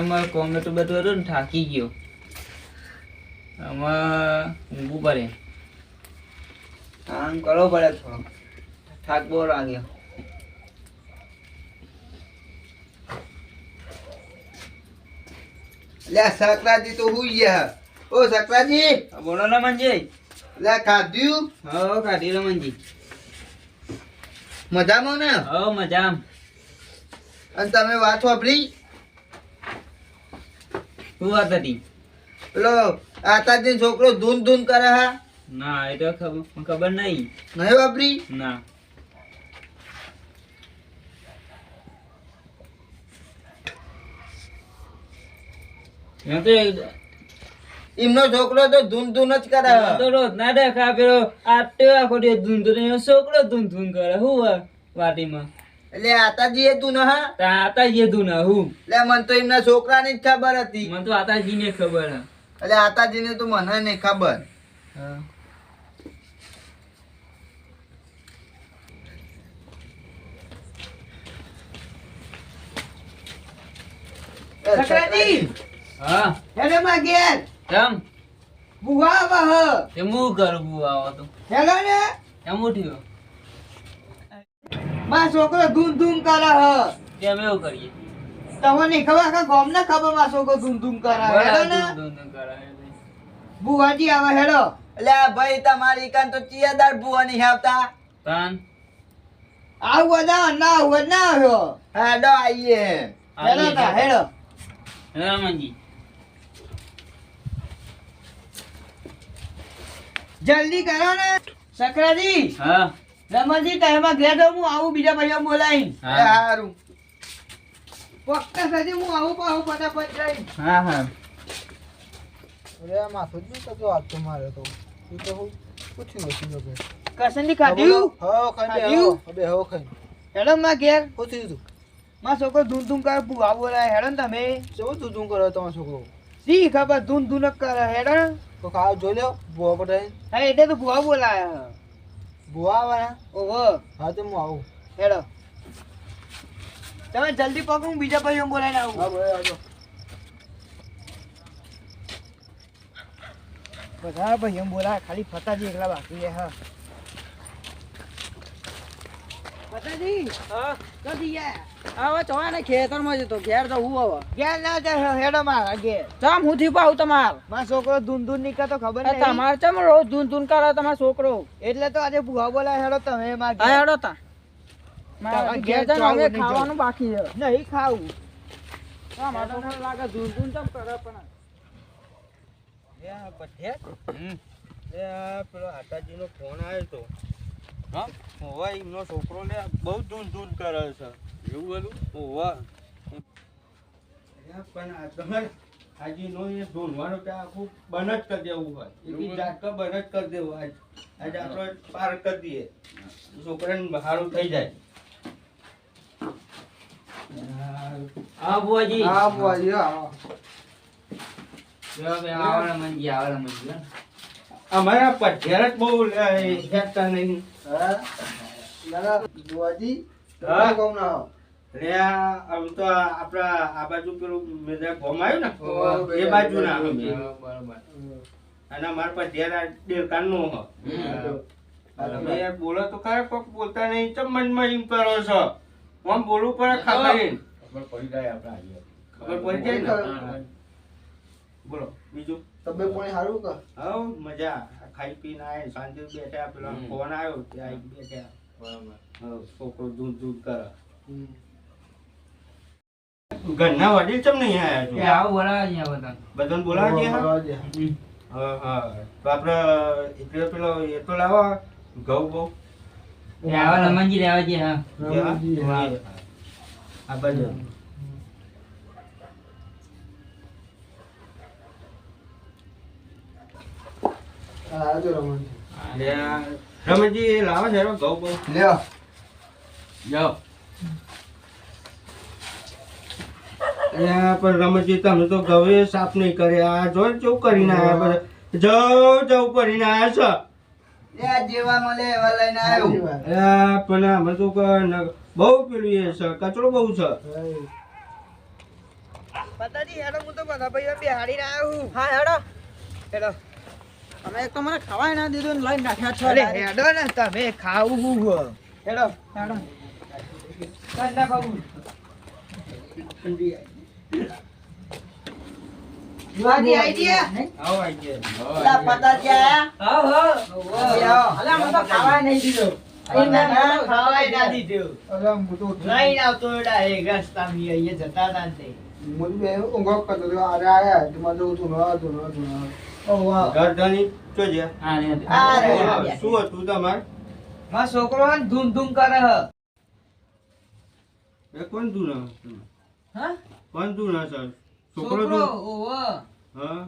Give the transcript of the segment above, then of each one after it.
ખેતરમાં કોમેટો બધું હતું ને થાકી ગયો. આમાં ઊંઘવું પડે. આમ કરવો પડે થોડો. થાક બહુ લાગ્યો લે સકરાજી તો હુઈ ગયા ઓ સકરાજી. બોલો ને મંજી લે ખાધ્યું? હો ખાધી મંજી મજામાં ને? હો મજામ. અને તમે વાત વાપરી? શું વાત હતી પેલો આતાજી છોકરો ધૂન ધૂન કરે હા? ના એ તો ખબર ખબર નહીં. નહીં વાપરી? ના. એમ તો એક- એમનો છોકરો તો ધૂન ધૂન જ કરે તો રોજ ના દેખા પેલો આ ટેવા ખોટી ધૂન ધૂન છોકરો ધૂન ધૂન કરે હું વાટીમાં? એટલે આતાજી એ તું હા? તા આતાજી એ તું હે, હું? એટલે મને તો એમના છોકરાની જ ખબર હતી. મને તો આતાજી ને ખબર હા. એટલે આતાજીને તો મને નહીં ખબર. સકરાજી! હા. હેડો માં ઘેર. કેમ? બુવા આવા હ. તે હું કરું બુ આવો તો. હેડો ને. એમ ઉઠ્યો? માં છોકરો ધૂમ ધૂમ કરે હ. કેમ એવું કરીએ? તમને ખબર કે ગોમ ને ખબરમાં છોકરો ધૂમ ધૂમ કરે હેડો ને. બુવાજી આવે હેડો. એટલે ભાઈ તમારી કાન તો ચિયાદાર બુવાની હેવતા આવતા. તાન. આવું ના ના આવો ના આવ્યો. હેડો આઈએ હેડો તા હેડો. રામજી જલ્દી કરો ને સકરાજી. હા. રમણજી તમે ઘેર તો હું આવું બીજા ભાઈઓ બોલાઈ સારું હા હારું. પક્કા સાજી હું આવું પાછું ફટાફટ જઈ હા હા. અરે માથું જ નહીં થતું આજ તો મારે તો. એ તો હું પૂછી નથી લોકો કસંદી ખાધ્યું? હો ખાઈ ખાધ્યું? બે હો ખાઈ. હેડો માં ઘેર. પૂછી દીધું માં છોકરો ધૂન ધૂન કરે બુવા બોલાય હેડો ને તમે. શું ધૂન ધૂન કરો તમારો છોકરો? સી ખબર ધૂન ધૂન કરે? હેડો તો ખાવ જોઈ લ્યો બુઆ પટાઈ. હા એટલે તો ભૂવા બોલાય બુઆ આવવાના ઓહો. હા તો હું આવું. હેડો. તમે જલ્દી પકડો હું બીજા ભાઈ બોલાઈને હા આવું. ભાઈ આવજો. બધા ભાઈ બોલાય ખાલી ફતાજી એકલા બાકી હા. ફતાજી હા? જલ્દી યાર હવે તો ને ખેતરમાં જતો ઘેર તો હું હવે? ઘેર ના જાય હેડો મારા ઘેર ચમ હું થી પાઉં તમાર? મારો છોકરો ધૂન ધૂન નીકળે તો ખબર નહીં. તમાર ચમ રોજ ધૂન ધૂન કરે તમારો છોકરો? એટલે તો આજે ભૂવા બોલાય હેડો તમે મારા હા હેડો તા. મારા ઘેર ઘેર હવે ખાવાનું બાકી છે. નહીં ખાવું. તમારો છોકરો લાગે ધૂન ધૂન ચમ કરે પણ. એ આ પઠિયા? એ પેલો આતાજીનો ફોન આવ્યો તો. હા? હોવા એમનો છોકરો લે બહુ ધૂન ધૂન કરે છે. એવું બધું હોવા પણ આ તમારે હાજીનો એ ધૂનવાનો તો આખું બંધ જ કરી દેવું હોય. બંધ જ કરી દેવું આજ આજે આપણે પાર કરી દઈએ. છોકરાને બહારું થઈ જાય. હા બુઆજી હા બુઆજી જો બે મંજી આવડે મંજી. અમારા પઠિયાર જ બહુ હેકતા નહીં. હા. કોમ ના આવો આમ તો આ આપણા આ બાજુ પેલું મેદા ગોમ આવ્યું ને? એ બાજુ ના બરાબર. અને અમારા પર ઘેર દેવકાન નો હ. બોલો તો ખરા કોક બોલતા નહીં તો મનમાં એમ કરો છો? આમ બોલવું પડે ખબર ખબર પડી જાય ને? બોલો બીજું? તબિયત પાણી સારું કે? હા મજા. ખાઈ પીને આય શાંતિ બેઠા પેલો ફોન આવ્યો ત્યાં બેઠા. બરાબર. છોકરો દૂધ દૂધ કરે. ઘરના વડીલ ચમ નહીં આયા છો? આવ બોલાવે અહીંયા બધા બધાને. બોલાવજે હા હા હા. તો આપણે એટલે પેલો એ તો લાવો ઘઉં બહુ. એ આવા રમણજી લેવા જઈએ હા. રમણજી, હા. આ બાજુ. રમણજી. તમે તો ગવે સાફ નહીં કર્યા જો કેવું કરીને આયા બધા જવ જવ કરીને આવ્યા છો આવ્યો પણ બહુ પેલું એ છે કચરો બહુ છે પતાજી હેડો હું તો બધા ભાઈઓ બેહાડીને આવ્યો હું હેડો અમે એક તો મને ખવાય ના દીધું લઈને નાખ્યા છો અરે હેડો ને તમે ખાવું હું હેડો હેડો. કાંદા બાબુ જુવાજી આઈ ગયા આવો આઈ ગયા લા પતાજી આયા? આવ આવ. અલા મને તો ખાવાય નહીં દીધો. ખાવાય ના દીધું. અલા હું તો લઈને આવતો એડા એ રસ્તામાં અહીંયા જતા હતા ને. તે. મુજ ઊંઘો કરતો અરે આયા તમારે તો તું ના તું ના તું ના ઓહ, વાહ. ગરદની જોજે હા ને આ રે. શું હતું તમાર? મારો છોકરો ધૂમ ધૂમ કરે હ. એ કોણ દૂર હા કોણ દૂર સર છોકરો છોકરો હા.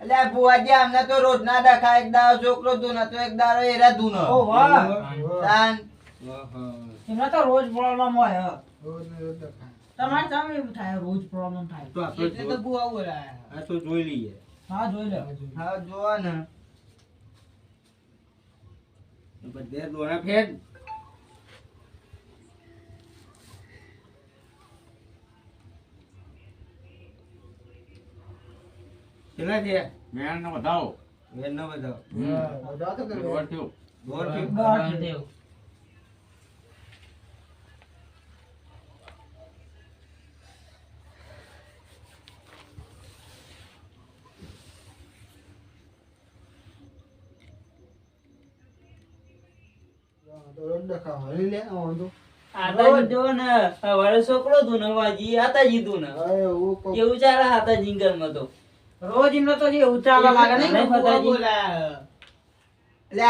એટલે બુવાજી અમને તો રોજ ના દેખાય એક દાડો છોકરો ધૂન હતો એક દાડો એરા ધૂન ઓ વાહ. તાન એમને તો રોજ પ્રોબ્લેમ હોય હ. રોજ રોજ દેખાય. તમારે તમે એવું થાય રોજ પ્રોબ્લેમ થાય. તો આપણે તો બુવા બોલાયા આ તો જોઈ લઈએ. હા જોઈ લે. હા જોવા ને. બધે દોરા ફેર. કેટલા છે? મેં નો બતાવો વેર નો હા બધા તો કરે દોર થયો. દોર છે? હરી લે વાંધો. જો ને સવારે છોકરો તું ને વાજી આતાજી તું ને. એવું કોક- કેવું ચાલે આતાજી તો. રોજ એમને તો જે ઉચાલા લાગે નહીં, નહીં. ફતાજી. બોલાયા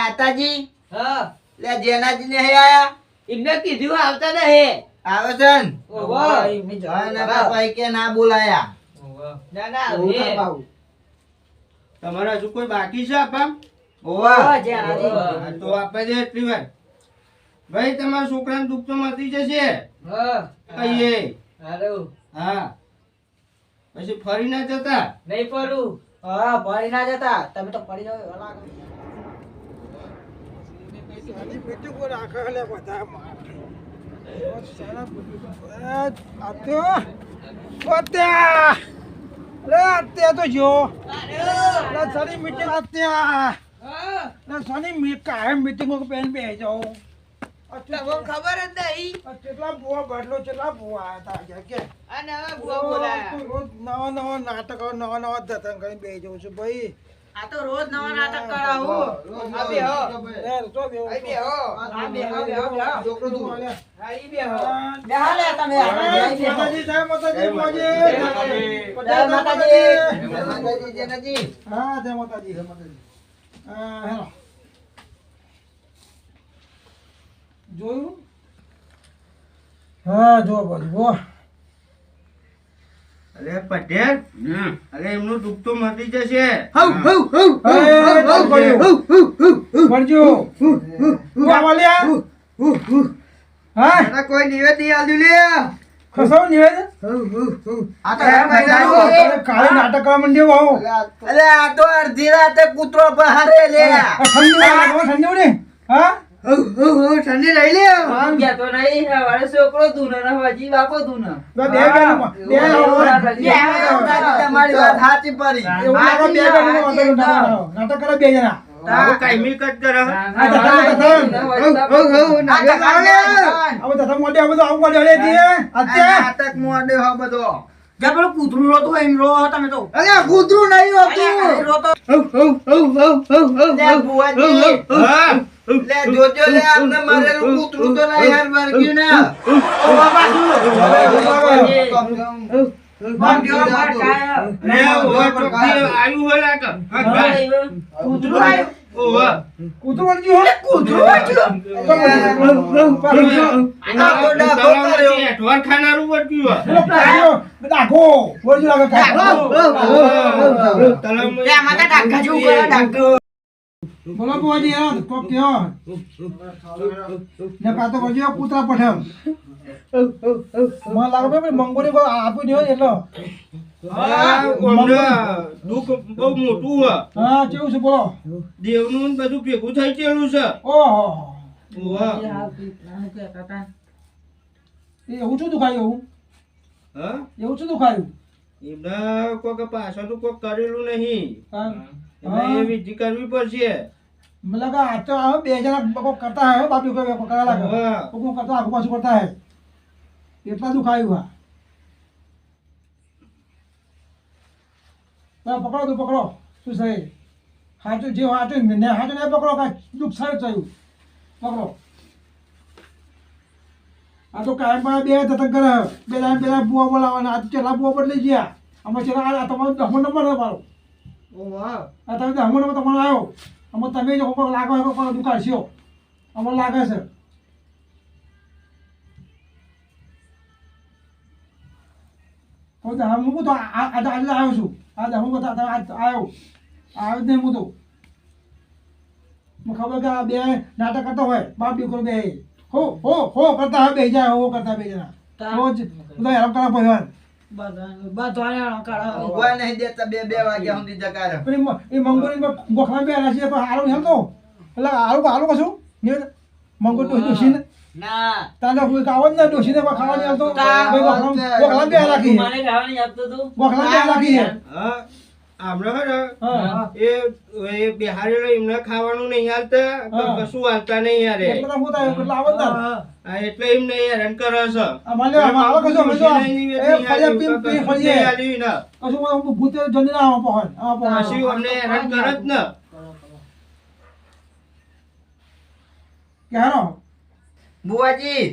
આતાજી. હા. એટલે જેનાજી ને આયા. એમને કીધું આવતા નહીં. આવે છે ને? ઓહો. હા, એ મેં હા, જોયું. ના બાપા. કે ના બોલાયા. ના ના એવું હવે. તમારે હજુ કોઈ બાકી છે આપા? ઓવા તો આપે છે એટલી વાર. ભાઈ તમારા છોકરાને દુઃખ તો મટી જશે. હા કહીએ. હા પછી ફરી ના જતા? નહીં ફરું. હા ફરી ના જતા. તમે તો ફરી જાવ એવા લાગે. તમને ખબર જ નહીં આ નવા બુવા બોલાયા આ તો રોજ નવા નાટક કરાવું આ બે હો. આ બે હો. આ બે હો, બે હો, છોકરો તું હા, ઈ બે હો. બેહા લે તમે જય માતાજી. જય માતાજી જેનાજી જોયું હા જો બાજુ જો અરે પટેલ અરે એમનું દુઃખ તો મટી જશે એના કોઈ નિવેદન આલ્યું લે આ નાટક એમ કહેવાનું. અરે આ તો અડધી રાતે કૂતરો બહારે લે ઠંડી રહી લે આમ કહેતો નહીં સવારે છોકરો તું ને વાજી બાપો તું ને તમારી વાત સાચી પડી આવું કાયમી કટ નાટક મોડે હો બધો કૂતરું રોતું હોય એમ રો તમે તો અરે કૂતરું નહીં હોતું રોતો લે જોજો લે આપણે મરેલું કૂતરું તો નહીં હાર વર્ગ્યું ને ઓ બાબા કરે ડાઘા બોલો બોજી યાર કોક કયો ને કાતો બોજી કૂતરા પઠાવ મને લાગે ભાઈ મંગોરી કોઈ આપી દો એટલો. દુઃખ બહુ મોટું હા કેવું છે બોલો? દેવનું બધું ભેગું થઈ ગયેલું છે. ઓહો. એવું શું દુખાયું? એવું હા? એવું શું દુખાયું? એમને કોઈક પાછળનું કોક કરેલું નહીં. હા. એમને એ કરવી પડશે મતલબ આ તો આવે બે જણા બકો કરતા હે બાપી કોઈ કોઈ કરા લાગે. કરતા આખું પાછું કરતા હે. એટલા દુખાયું હા. પકડો તું પકડો. શું છે? હાચું જે હાચું ને હાચું ને પકડો કાંઈ દુઃખ થયું. પકડો. આ તો કાયમ બે જતન કરે બે લાઈન બુવા બોલાવવાના. આ તો ચેલા બુવા બદલી ગયા. અમે ચેલા આ તમારો દસમો નંબર છે મારો. તમે હમણાં તમારો આવ્યો. અમે તમે જો કોક લાગો પણ દુકાન દુકાળશો અમને લાગે છે. હું તો હું તો આજે આજે આવ્યો છું. આજે હું બધા તમે આવ્યો. આવ્યો જ નહીં હું તો. મને ખબર કે આ બે નાટક કરતા હોય. બાપ દીકરો બે. હો હો હો કરતા બે જાય હો કરતા બે જણા. રોજ બધા હેરાન કરવા ભગવાન ઊંઘવા નહીં દેતા બે બે વાગ્યા સુધી જગાડે. પેલી એ મંગોરી ગોખલા બે રાશિ પણ હારું હેમ તો એટલે હારું હારું કશું? ને મંગોર તો ડોશીને? ના. તાને કોઈ ને કોઈ ખાવા નહીં આવતો. કોઈ બે રાખી આપતો તું. હે. એ બિહારેલો એમને ખાવાનું નહીં હાલતા કશું હાલતા નહીં યારે. એટલે તો હું થાય એટલે આવત ને હા, હેરાન કરે છે. અમને કરે જ ને. બુવાજી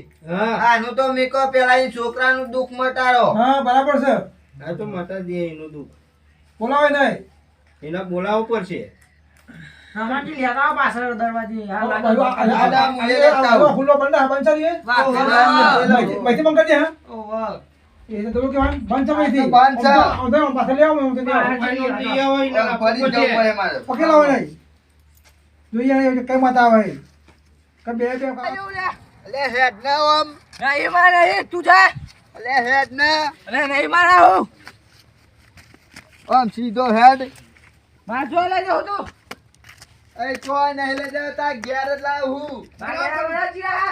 આનું તો મીકો પેલા છોકરા છોકરાનું દુઃખ મટાડો. હા બરાબર છે. આ તો માતા દે એનું દુઃખ. બોલાવે નહીં એના બોલાવવું પડશે ખુલ્લો બંધ બંચારી હે મૈથી બંધ કરી દે હા એ તો કેવાનું બંધ છે બંધ ઓંધે પાછળ હોય ને જવું પડે મારે પકેલા હોય નહીં જોઈએ કઈ માતા આવે કે બે બે અલે હેડ ના ઓમ નહીં મારે તું જા અલે હેડ ના અલે નહીં મારા હું ઓમ સીધો હેડ માર જો લઈ જાઉં તું એ કોઈ નહીં લઈ જાવ તા ઘેર જ લાવું આ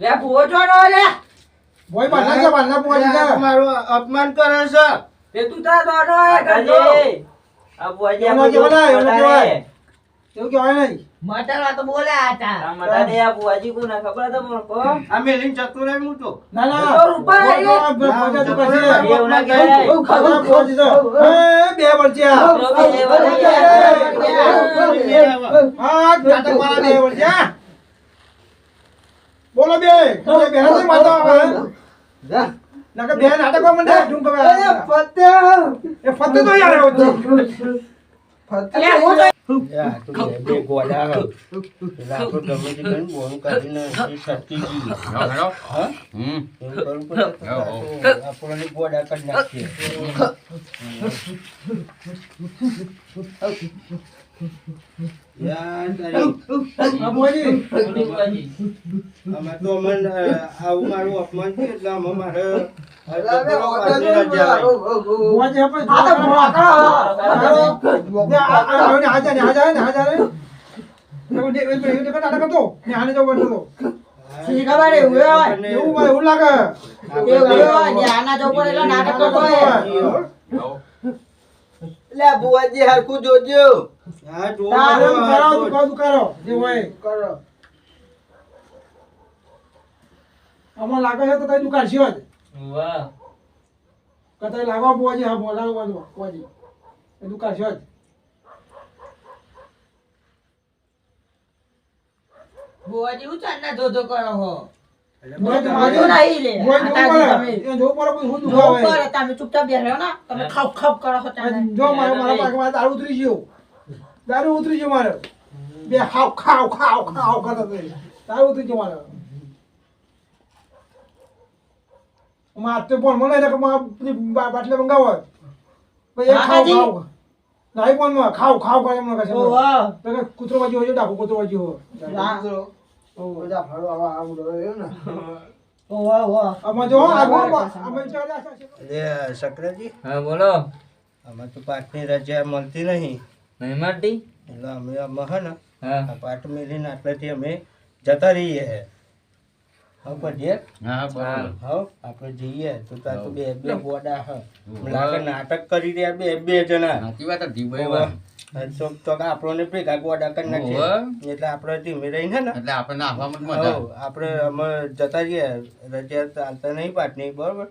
નાટક કરો, બે નાટક કરો. હા, બે હાલો. ભૈયા ચૂપ ભૈયા ચૂપ ભૈયા ભુવાજી કહેવાય એવું ના કહેવાય ભોય બાંધા છે બાંધા ભુવાજી છે મારું એ કરે છે કાકાજી, આ બુઆજી એવું આપણું ના કહેવાય, એવું ના મટાડે. કહેવાય. એવું કહેવાય નહીં આ બોજી કો ના ખબર તો મને કો આ મેલીને ચતુર એ હું ના ના તો રૂપાય. એ ભુવાજી તો કરશે. એવું ના કહેવાય. ખબર ભુવાજી છે. એ, બે. તો બી એ બધા હા, નાટક વાળા બે વળચ્યા. બોલો બે બે. હાથે માતા આવે. નાકે બે નાટકો મંડે ઢૂંઢ કરે. એ ફતે તો યાર એવો જ. યા, તો બે- બે ગોળા હે. એટલે આપણે બુઆજી. એવું એવું- આને લે બુવાજી હરખું જોજો. લાગે છે તો તઈ દુકાન વાહ. કતાઈ લાગવા હા દુકાન ધોધો કરો હો? ચૂપચાપ બેઠો ને. તમે ખાવ ખાવ કરો છો. જો મારે મારા પાકમાં દારૂ ઉતરી ગયો. દારૂ ઉતરી ગયો મારે. બે ખાવ ખાવ ખાવ ખાવ કરતા હતા. દારૂ ઉતરી ગયો મારે. માર તો પણ મને બા- બાટલી મંગાવો પછી ખાવ. ખાવ. નાઈ પણ માં. ખાવ ખાવ કરે એમ કહે ઓ વાહ. તો કે કૂતરો બાજી હોય ડાકુ કૂતરો વાજી હોય. બધા ફાળો આવા આમ રહ્યો ને. ઓ વાહ, વાહ. આમાં જો આગળ આમાં ચાલે આ છે. અરે સકરાજી હા બોલો. આમાં તો પાટની રજા મળતી નહીં. નહીં એટલે અમે આમાં હે. ને હા પાટ મેલીને આટલેથી અમે જતા રહીએ. હે હા પડીએ હા હા આપણે જઈએ. તો તાર તો બે બે ગોડા હ. લાગે નાટક કરી રહ્યા બે બે જણા. હોવે. વાત તો તો કે આપણને ભેગા ગોડા કરી નાખીએ. એટલે આપણે ધીમે રહીને હે ને? એટલે આપણને આવવામાં મજા આપણે અમે જતા રહીએ. રજા ચાલતા નહીં પાટની બરોબર?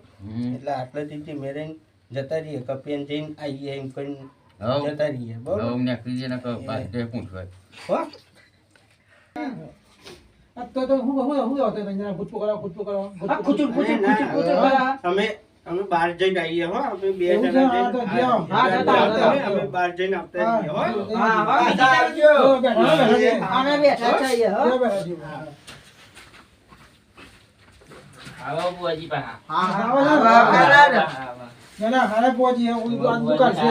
એટલે આટલેથી ધીમે રહીને જતા રહીએ. કપિયન જઈને આવીએ એમ કરીને. જતા રહીએ બરોબર હઉ, નીકળી જઈને કહો, પાછળ પૂછવાય. હો તો તો હું હું હું આવતો હતો જરા ગુચકો કરાવો ગુચકો કરાવો આ કુચુર, કુચુર, ના, કુચુર, કુચુર ના, કરો. અમે અમે બહાર જઈને આવીએ હો અમે બે? જણા હા, તો જઈને-. હા, હા. અમે બહાર જઈને આવતા રહીએ હો હા, હા, બીજી તરફ જો, જો. બેઠા, બેઠા છે. અમે બેઠા છીએ, હો. આવો બુઆજી પા હા, હા, હા, હા, હા. હા. ના, ના, હારે કોઈ આ દુકાન છે.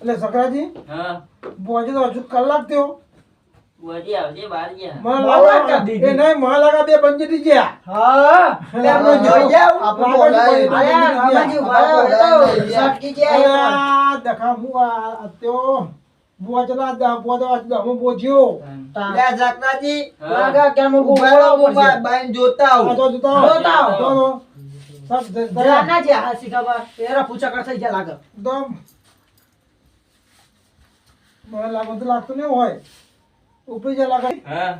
એટલે સકરાજી હા બોજે તો હજુ કલાક થયો બુઆજી આવજે બહાર ગયા મને લાગે. એ નહીં મને લાગે બે બંજેટી ગયા હા. એટલે આપણે જોઈ જાવ. આપણે બોલાય. ગયા. રહો, એ તો સટકી. આ દેખા હું આ- ત્યો બુઆ દા- બુઆ દમો પહોંચ્યો. લે જકરાજી લાગે કે અમે ઊભા રહો, હું જોતા આ જોતા હો. જોતા હો. તો તો. જ- જરા. ના જે હા શીખાવા એરા પૂછા થઈ ગયા લાગે. તો મને લાગે તો લાગતું નહીં હોય. ઉપરી જા લાગે. હા.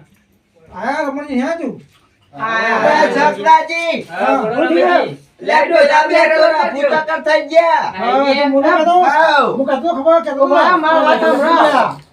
આયા રમણી હે. તું લે જકરાજી હા બોલો ઉઠી ને ભાઈ. લે ડોલા બે ડોલા ફૂટકર થઈ ગયા હા તો. હું. કહેતો ખબર કે મારા મારા વાત સાંભળો.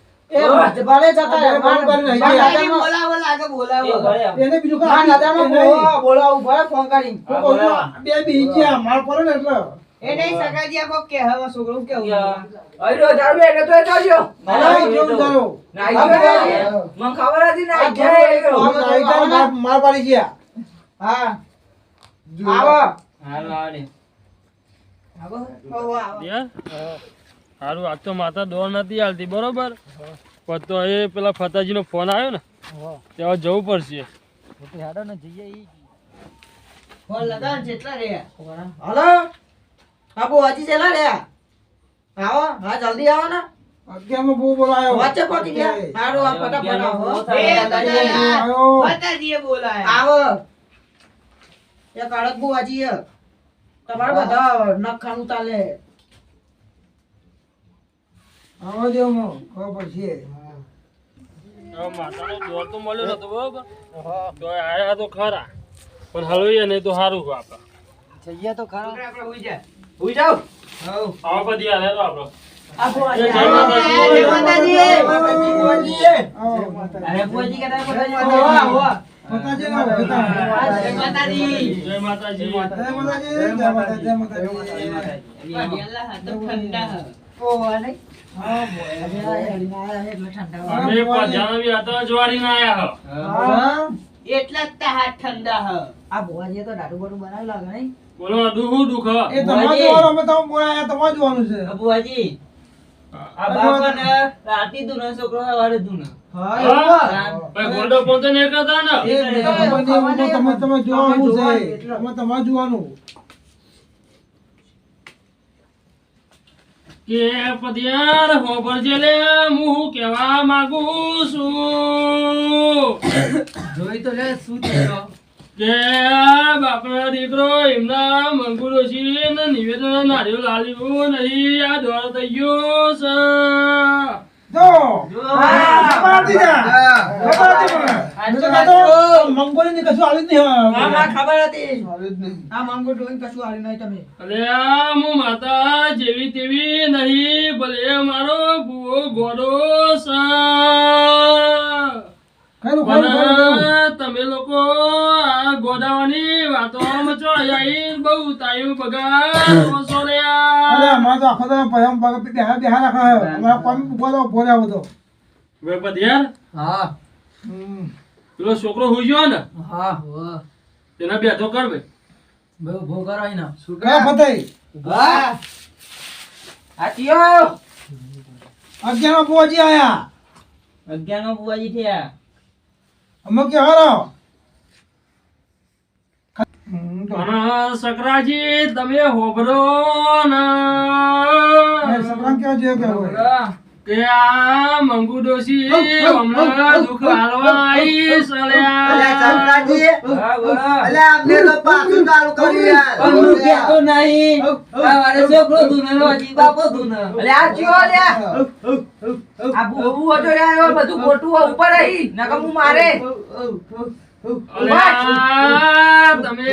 માર પાડી ગયા. હા. આવો. આવો. આવો આવો. સારું આજ તો માતા દોર નથી હાલતી બરોબર? પણ તો એ પેલા ફતાજીનો ફોન આવ્યો ને ત્યાં જવું પડશે. ફોન લગાવ જેટલા રહ્યા હલો? બાપુ હજી ચેલા રહ્યા આવો હા જલ્દી આવો ને. અગિયારમાં બહુ બોલાયો. વચ્ચે પહોંચી ગયા? સારું આ ફટાફટ આવો એ દાદા. આયો. માતાજીએ બોલાયા. આવો. એ કડક બુવાજી હે. તમારે બધા નખાનું ચાલે. આવો દે હું ખબર હવે માતાનો દોર તો મળ્યો નતો બરોબર તો આયા તો ખરા. પણ હલવીએ નહીં તો સારું આપણે આપણે હોઈ જાય આવા. બધી હાલે તો આપણો આ બુવાજી જય માતાજી. જય માતાજી. માતાજી બોલીએ. આવો બધા આવો, આવો, આવો. માતાજી ના હોય, પિતા. જય માતાજી. જય માતાજી. જય માતાજી, જય માતાજી, જય માતાજી. અલ્લાહ હાથ ઠંડા હ. ઓ, આ નહીં? હા, બુવાજી આયા, આયા એટલે ઠંડા અમે પંજાબી બી હતા જવારી ના આયા હા? એટલા જ તા હાથ ઠંડા હ. આ બુવાજીએ તો દાઢું બાઢું બનાવી લાગે નહીં બોલો દુઃખ દુઃખ એ તમારે જોવાનું, અમે તમે બોલાયા, તમારે જોવાનું છે. બુઆજી આ બાપાને રાતી દુનો છોકરો સવારે દુનો હા હા? ભાઈ ગોડો પોતે નહીં કરતા ને એ જ ને, એ તમે તો તમે તમે જોવાનું જોવાનું છે તમે તમારે જોવાનું કે પદિયાર હોબળજે લે હું કહેવા માંગુ છું. જોઈ તો લે શું થયો કે બાપનો દીકરો એમના મંગુરો છે ને નિવેદન નારિયેળ લાલ્યું નહીં આ દોર થઈ ગયો છે. જો ખબર તો મંગોલી ને કશું આવ્યું જ નહીં હા ખબર હતી. આ માંગો જોઈને કશું હારી નહીં તમે. અરે આ હું માતા જેવી તેવી નહીં ભલે મારો ભૂવો ગોડો છે તમે લોકો આ ગોડાવાની વાતો છો આઈ બહુ તાયું બગાડ ઓછો રે અમારે તો આખો દાડો ભયમ રાખે. અમારા કોમ તો ઊભો રહેવો તો. હા. હમ. પેલો છોકરો હોઈ ગયો ને? હા તેના બેઠો કર ભાઈ. બહુ ભો કરાય ના કયા ફતેહ? હા. આટીઓ અગિયારમાં બુવાજી આયા. અગિયાર બુવાજી થયા. અમે કે હારો હમ, તો. સકરાજી તમે હોભરો ના. સકરા ક્યાં જે કે હોય? કે આ મંગુ ડોશી હમણાં દુઃખ હાલવા સળ્યા તમે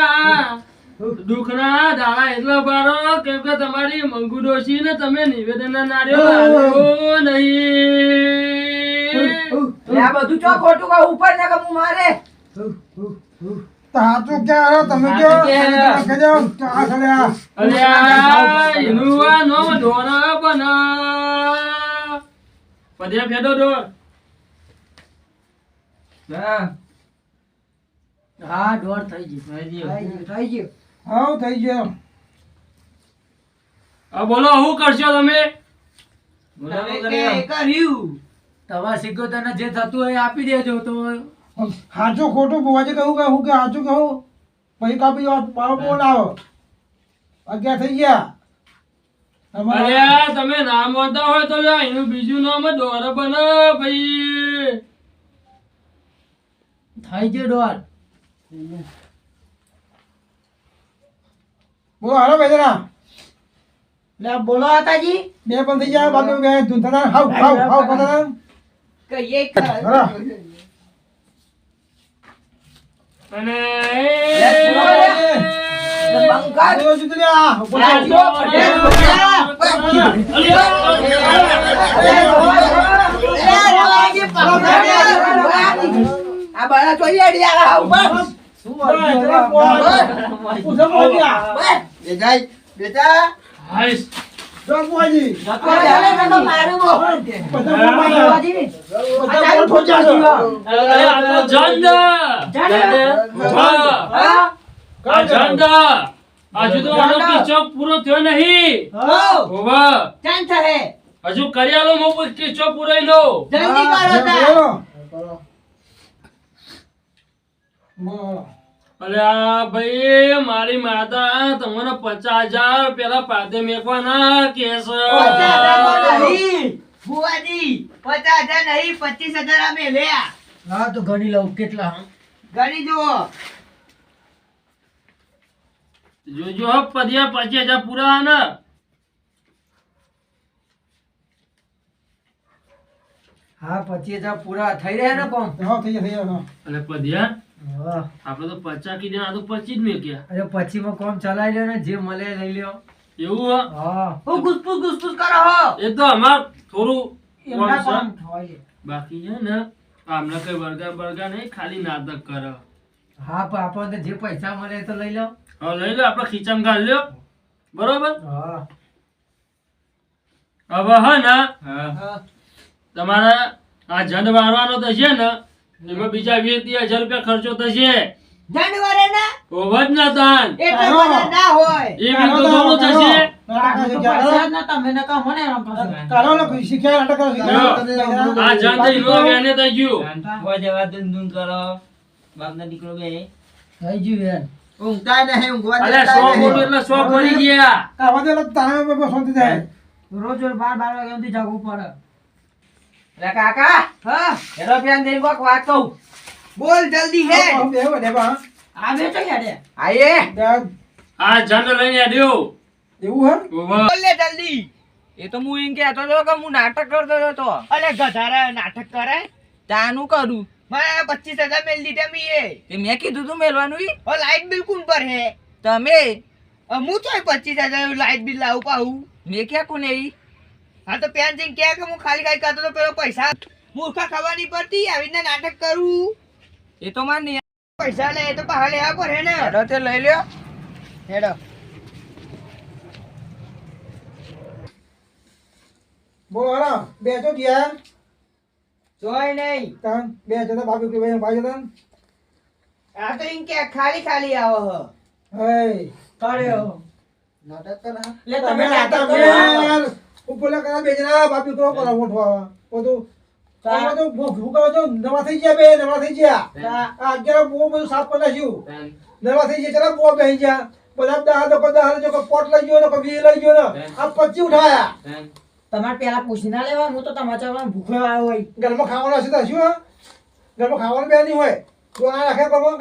આ દુઃખના દાડા એટલે બારો કેમ કે તમારી મંગુ ડોશી ને તમે નિવેદન નાર્યો નહીં આ બધું ચો ખોટું કહું ઉપર ને કમું મારે તો હાચું ક્યાં તમે કયો? હાચું ક્યાં? તમે કહેજો. તો આ સળિયા. અલ્યા એનું આ નોમ ઢોર પદ્યા ફેદો ઢોર હા હા દોડ થઈ ગઈ થઈ ગયું. થઈ ગયું હાઉ, થઈ ગયો. આ બોલો શું કરશો તમે? બોલાવો જે થતું હોય આપી દેજો તો સાચું ખોટું બુવાજી કહું કે હું કે સાચું કહું? પછી કાપી દો પાવ બોલ આવો. અગિયાર થઈ ગયા. તમારે તમે નામ વાંચતા હોય તો એનું બીજું નામ દોર બને ભાઈ થઈ ગયો દોડ બોલો હાલો બેજરા લે બોલો આતાજી. બે પણ થઈ ગયા બાકી બે ધૂંધણા હાવ હાવ હાવ પતા કહીએ અને. આ બળા યાર આ ઉપર હજુ તો આનો કિસ્સો પૂરો થયો નહીં. હજુ કર્યાલો મો કિસ્સો પૂરો જલ્દી કરો અરે ભાઈ મારી માતા તમને પચાસ હજાર પેલા પાદે મેકવાના કેસ. પચાસ હજાર નહીં. બુવાજી પચાસ હજાર નહીં પચીસ હજાર અમે લ્યા. હા તો ગણી લઉં. કેટલા? ગણી જુઓ. જોજો પદિયા પચીસ હજાર પૂરા ને. હા પચીસ હજાર પૂરા. થઈ રહ્યા ને પણ હા થઈ ગયા થઈ ગયા અરે પદિયા આપડે તો પચાસ કીધું આ તો પચી જ મેક્યા. અરે પછી માં કોમ ચલાવી લ્યો ને જે મળે લઈ લ્યો. એવું હા? હું. ગુસપુસ ગુસપુસ કરો હો. એ તો અમાર થોડું એમના કોમ કોમ થાય. બાકી છે ને આમને કઈ વર્ગા બર્ગા નહીં ખાલી નાટક કરે. હા પણ આપણને જે પૈસા મળે એ તો લઈ લો હા લઈ લો આપડે ખીચામ ગાળ લ્યો. બરોબર? હા. હવે હા ને તમારા તમારે આ જંડ વારવાનો તો છે ને એમાં બીજા વીસ હજાર રૂપિયા ખર્ચો થશે. જાન્યુઆરી ના? ઓવર ના તાન. એટલે બધા ના હોય. એ બી તો થોડું થશે. કાઢો ને. શીખ્યા નાટક કરો જો, આ જંડ ઈનો વેને થઈ ગયું. હો જવા ધૂન ધૂન કરો. બાપના દીકરો બે. થઈ ગયું યાર ઊંઘતા નહીં ઊંઘવા અલે દેતા સો નહીં. મોટું એટલે સો પડી ગયા. કાઢવા દે એટલે તારે બાબા શાંતિ થાય રોજ રોજ બાર બાર વાગ્યા સુધી જાગવું પડે. અરે કાકા હા એરોપ્લેન જઈને કોક વાત કહું. બોલ જલ્દી હે. બે બે આ બે તો યાર આયે. આ જન લઈને આડ્યો. એવું હે? બોલ લે જલ્દી. એ તો હું એમ કહેતો હતો કે હું નાટક કરતો હતો અલે ગધારા નાટક કરે? તાનું કરું. મારે પચીસ હજાર મેલ દીધા મીએ તે મેં કીધું તું મેલવાનું ઈ? ઓ લાઈટ બિલ કોણ પર હે તમે હું તો પચીસ હજાર લાઈટ બિલ લાવું પાઉં. મેં ક્યાં કોને ઈ? હા તો પેન જઈને કે કે હું ખાલી ખાલી કરતો તો પેલો પૈસા મૂર્ખા ખાવાની પડતી આવી રીતના નાટક કરું. એ તો માર નહીં પૈસા લે એ તો બહાર લેવા પડે ને. હેડો તે લઈ લ્યો. હેડો. બોલો હારા બે જો ગયા જોઈ નહીં. તાન બે જતા બાપુ કે ભાઈ ભાઈ જતા આ તો ઇન કે ખાલી ખાલી આવો હ. હે. કર્યો. નાટક કરા લે તમે નાટક કરો. ઉપર કરા બે જણા બાપી કરો કરો મોટો બધું આમાં તો ભૂકા તો નવા થઈ ગયા બે નવા થઈ ગયા. આ અગિયાર બહુ બધું સાફ કરી નાખ્યું. નવા થઈ ગયા ચલા બહુ બેસી ગયા. બધા દહ લોકો દહ જો પોટ લઈ ગયો ને કોઈ વી લઈ ગયો ને આ પચી ઉઠાયા. તમારે પેલા પૂછી ના લેવા હું તો તમારે ચાવવા ભૂખો આવ્યો હોય. ઘરમાં ખાવાનું હશે તો શું ઘરમાં ખાવાનું બે નહીં હોય. તો આ રાખે કરવાનું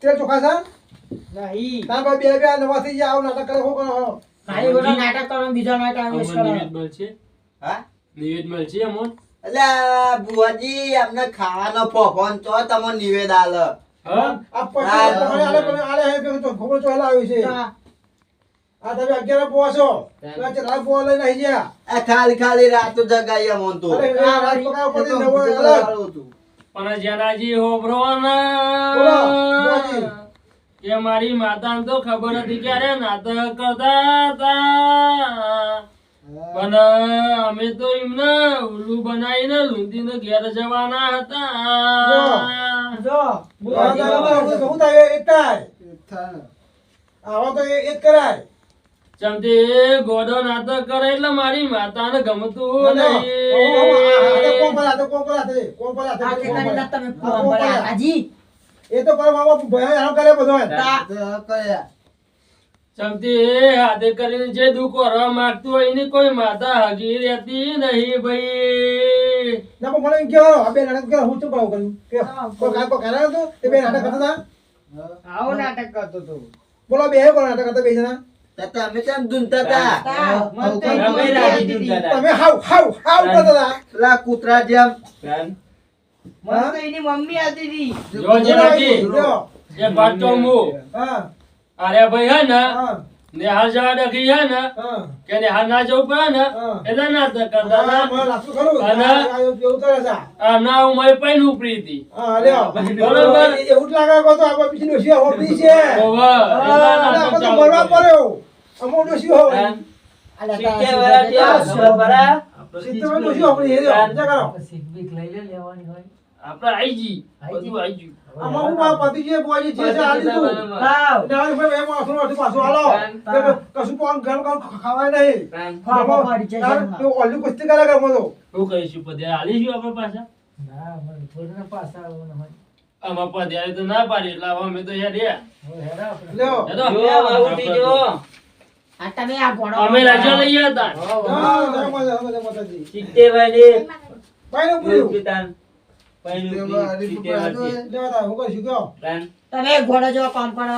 તેલ ચોખા છે? નહીં. તાર ભાઈ બે બે નવા થઈ ગયા આવું નાટક કરે શું કરો? ખાલી બધા નાટક કરવાનું બીજા માટે વેસ્ટ અમોને નિવેદ મળશે હા? નિવેદ મળશે અમોન? એટલે બુઆજી અમને ખાવાનો ફોફોન ચો તમો નિવેદ આલ. આ પચી આલે આલે પણ આલે હે પેલો તો ખબર ચોલા આવ્યું છે. આ તમે અગિયાર પોવા છો. પોવા લઈને આવી ગયા. આ ખાલી ખાલી રાતો જગાઈ અમોન તો. રાત તો નવો અલગ. પણ જેનાજી હોભરો બોલો, બોલાજી. કે મારી માતાને તો ખબર હતી ક્યારે નાટક કરતા હતા. પણ અમે તો એમને ઉલ્લુ બનાવીને લૂંટીને ઘેર જવાના હતા. આવા તો એક કરાય. ચમતે ગોડો નાટક કરે એટલે મારી માતાને ગમતું નહીં. એ તો પર મામા ભયા આમ કરે બધો તો. કયા? હાથે કરીને જે દુઃખ કરવા માંગતું હોય એની કોઈ માતા હગી રહેતી નહીં ભાઈ. ના પણ મને એમ કહેવાનું, આ બે નાટક કરે, હું શું પાવું કર્યું? કે કોઈ કાંઈ કોઈ કરાયો હતો? તે બે નાટક કરતા હતા? આવો નાટક કરતો હતો બોલો બે કોણ નાટક કરતા બે જણા? તમે કેમ ધૂનતા હતા? તમે હાવ હાવ હાવ કરતા હતા. કૂતરા જેમ. મને તો એની મમ્મી આવતી હતી જો જે નાખી જો. વાત કહું હા અરે ભાઈ હે ને હા નિહાલ જવા ડખી હે ને હા કે નિહાલ ના જવું પડે ને હા. ના નાટક કરતા હા, ના ના ઉમર પૈન ઉપરી હતી હા, લ્યો. બરોબર. એવું લાગે તો આપણે બીજી ડોશી હોતી છે. ઓવે. એટલા આપણે તો મરવા. પડ્યો. અમુક ડોશી હોય. તારા વર્ષથી આ સિત્તેર ભરા. સિત્તેરમાં ડોશી આપણી એ. વિચાર કરો. આપણે આઈ જી. બધું આઈ ગયું. આમાં હું મારા પતિજી, બુઆજી જે છે લીધું. હાવ. એટલે હવે ભાઈ એમાં પાછું કશું ગરમ ખવાય નહીં. ઓલી કુસ્તી કરે તો. શું કહીશું પદ્યા હાલીશું આપણે પાછા? આમાં પદ્યા તો ના પાડી એટલે અમે તો યાર લ્યો. હેડો. ઉઠી જો તમે આ ઘોડો અમે રાજા લઈ હતા. સિત્તેર વર્ષથી ભાઈને પૂછ્યું. કિતાન. તેમાં ઘોડો જેવો કામ કરો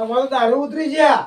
અમારું દારૂ ઉતરી ગયા.